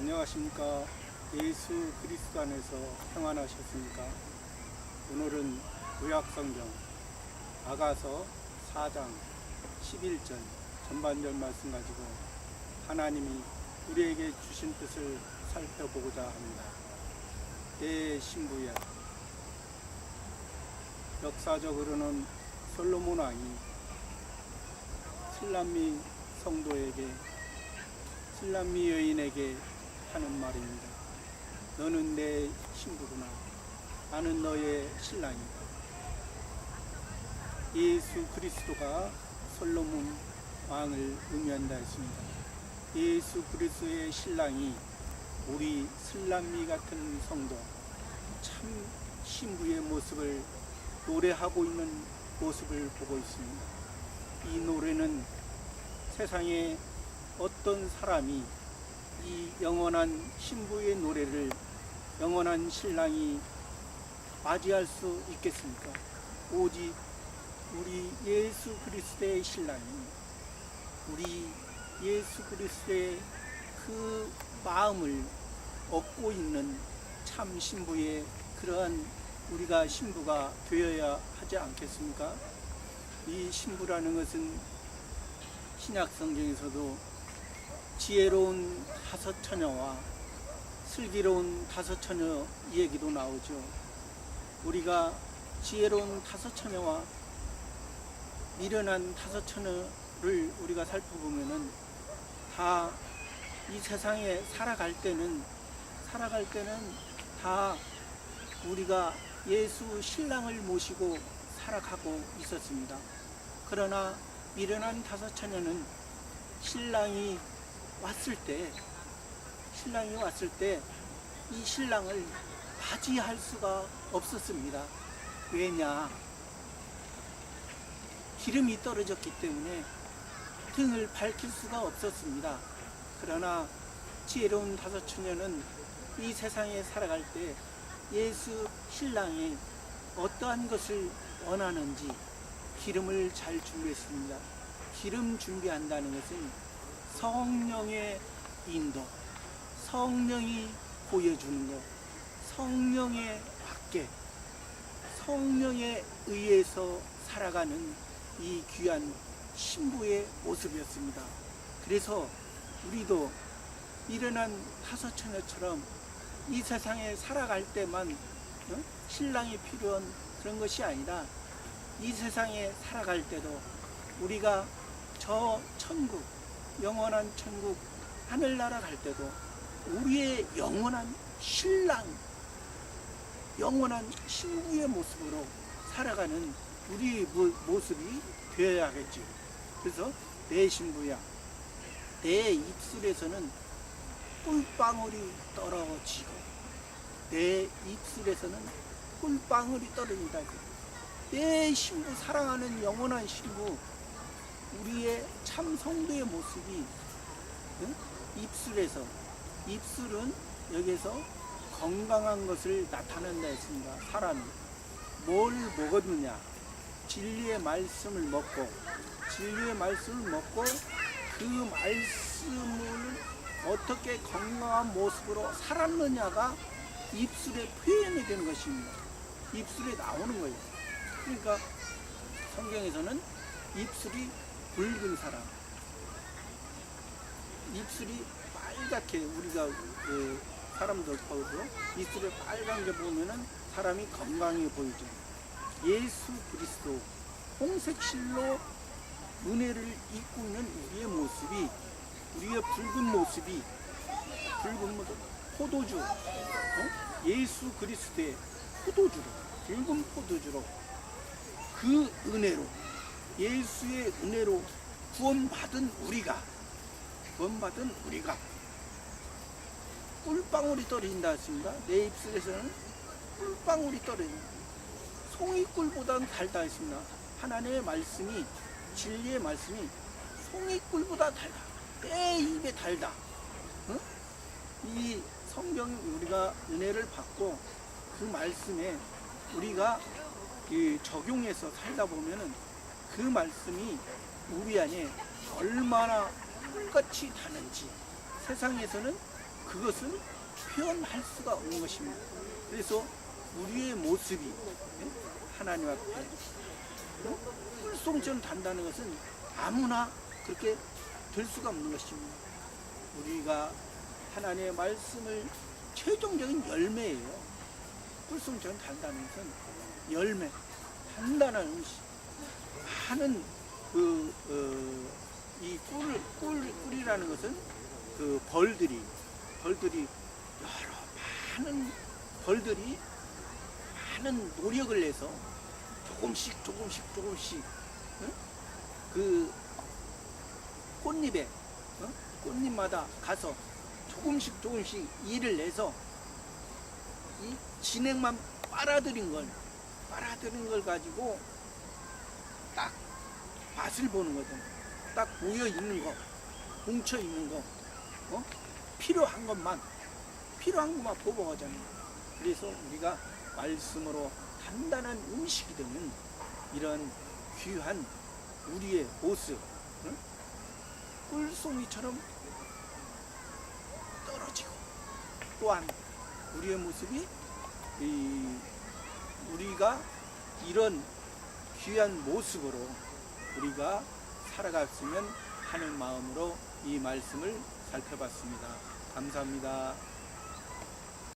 안녕하십니까. 예수 그리스도 안에서 평안하셨습니까? 오늘은 구약성경 아가서 4장 11절 전반절 말씀 가지고 하나님이 우리에게 주신 뜻을 살펴보고자 합니다. 내 신부야. 역사적으로는 솔로몬 왕이 슬람미 성도에게 슬람미 여인에게 하는 말입니다. 너는 내 신부구나. 나는 너의 신랑이다. 예수 그리스도가 솔로몬 왕을 의미한다 했습니다. 예수 그리스도의 신랑이 우리 슬람미 같은 성도 참 신부의 모습을 노래하고 있는 모습을 보고 있습니다. 이 노래는 세상에 어떤 사람이 이 영원한 신부의 노래를 영원한 신랑이 맞이할 수 있겠습니까? 오직 우리 예수 그리스도의 신랑이 우리 예수 그리스도의 그 마음을 얻고 있는 참 신부의 그러한 우리가 신부가 되어야 하지 않겠습니까? 이 신부라는 것은 신약 성경에서도 지혜로운 다섯 처녀와 슬기로운 다섯 처녀 얘기도 나오죠. 우리가 지혜로운 다섯 처녀와 미련한 다섯 처녀를 우리가 살펴보면은 다 이 세상에 살아갈 때는 살아갈 때는 다 우리가 예수 신랑을 모시고 살아가고 있었습니다. 그러나 미련한 다섯 처녀는 신랑이 왔을 때 신랑이 왔을 때 이 신랑을 맞이할 수가 없었습니다. 왜냐? 기름이 떨어졌기 때문에 등을 밝힐 수가 없었습니다. 그러나 지혜로운 다섯 처녀는 이 세상에 살아갈 때 예수 신랑이 어떠한 것을 원하는지 기름을 잘 준비했습니다. 기름 준비한다는 것은 성령의 인도, 성령이 보여주는 것, 성령의 밖에, 성령에 의해서 살아가는 이 귀한 신부의 모습이었습니다. 그래서 우리도 일어난 다섯 처녀처럼 이 세상에 살아갈 때만 어? 신랑이 필요한 그런 것이 아니라 이 세상에 살아갈 때도 우리가 저 천국, 영원한 천국, 하늘나라 갈 때도 우리의 영원한 신랑, 영원한 신부의 모습으로 살아가는 우리의 모- 모습이 되어야겠지. 그래서 내 신부야, 내 입술에서는 꿀방울이 떨어지고 내 입술에서는 꿀방울이 떨어진다. 내 신부 사랑하는 영원한 신부 우리의 참 성도의 모습이 응? 입술에서 입술은 여기서 건강한 것을 나타낸다 했습니다. 사람이 뭘 먹었느냐 진리의 말씀을 먹고 진리의 말씀을 먹고 그 말씀을 어떻게 건강한 모습으로 살았느냐가 입술에 표현이 되는 것입니다. 입술에 나오는 거예요. 그러니까 성경에서는 입술이 붉은 사람, 입술이 빨갛게 우리가 그 사람들 보고 입술에 빨간 게 보면은 사람이 건강해 보이죠. 예수 그리스도 홍색실로 은혜를 입고 있는 우리의 모습이 우리의 붉은 모습이 붉은 모습 포도주 어? 예수 그리스도의 포도주로 붉은 포도주로 그 은혜로 예수의 은혜로 구원받은 우리가 구원받은 우리가 꿀방울이 떨어진다 했습니다. 내 입술에서는 꿀방울이 떨어진다. 송이꿀보다는 달다 했습니다. 하나님의 말씀이 진리의 말씀이 송이꿀보다 달다. 내 입에 달다. 어? 이 성경 우리가 은혜를 받고 그 말씀에 우리가 이 적용해서 살다 보면은 그 말씀이 우리 안에 얼마나 꿀같이 다는지 세상에서는 그것은 표현할 수가 없는 것입니다. 그래서 우리의 모습이 예? 하나님 앞에 꿀송처럼 단다는 것은 아무나 그렇게 될 수가 없는 것입니다. 우리가 하나님의 말씀을 최종적인 열매예요. 꿀송처럼 단다는 것은 열매, 단단한 음식. 많은 그, 어, 이 꿀, 꿀, 꿀이라는 것은 그 벌들이, 벌들이 여러 많은 벌들이 많은 노력을 내서 조금씩 조금씩 조금씩 응? 그 꽃잎에 어? 꽃잎마다 가서 조금씩 조금씩 일을 내서 이 진액만 빨아들인 걸 빨아들인 걸 가지고 딱 맛을 보는 거든 딱 모여 있는 거 뭉쳐 있는 거 어? 필요한 것만 필요한 것만 보복하잖아요 그래서 우리가 말씀으로 단단한 음식이 되는 이런 귀한 우리의 모습 응? 꿀송이처럼 떨어지고 또한 우리의 모습이 이 우리가 이런 귀한 모습으로 우리가 살아갔으면 하는 마음으로 이 말씀을 살펴봤습니다. 감사합니다.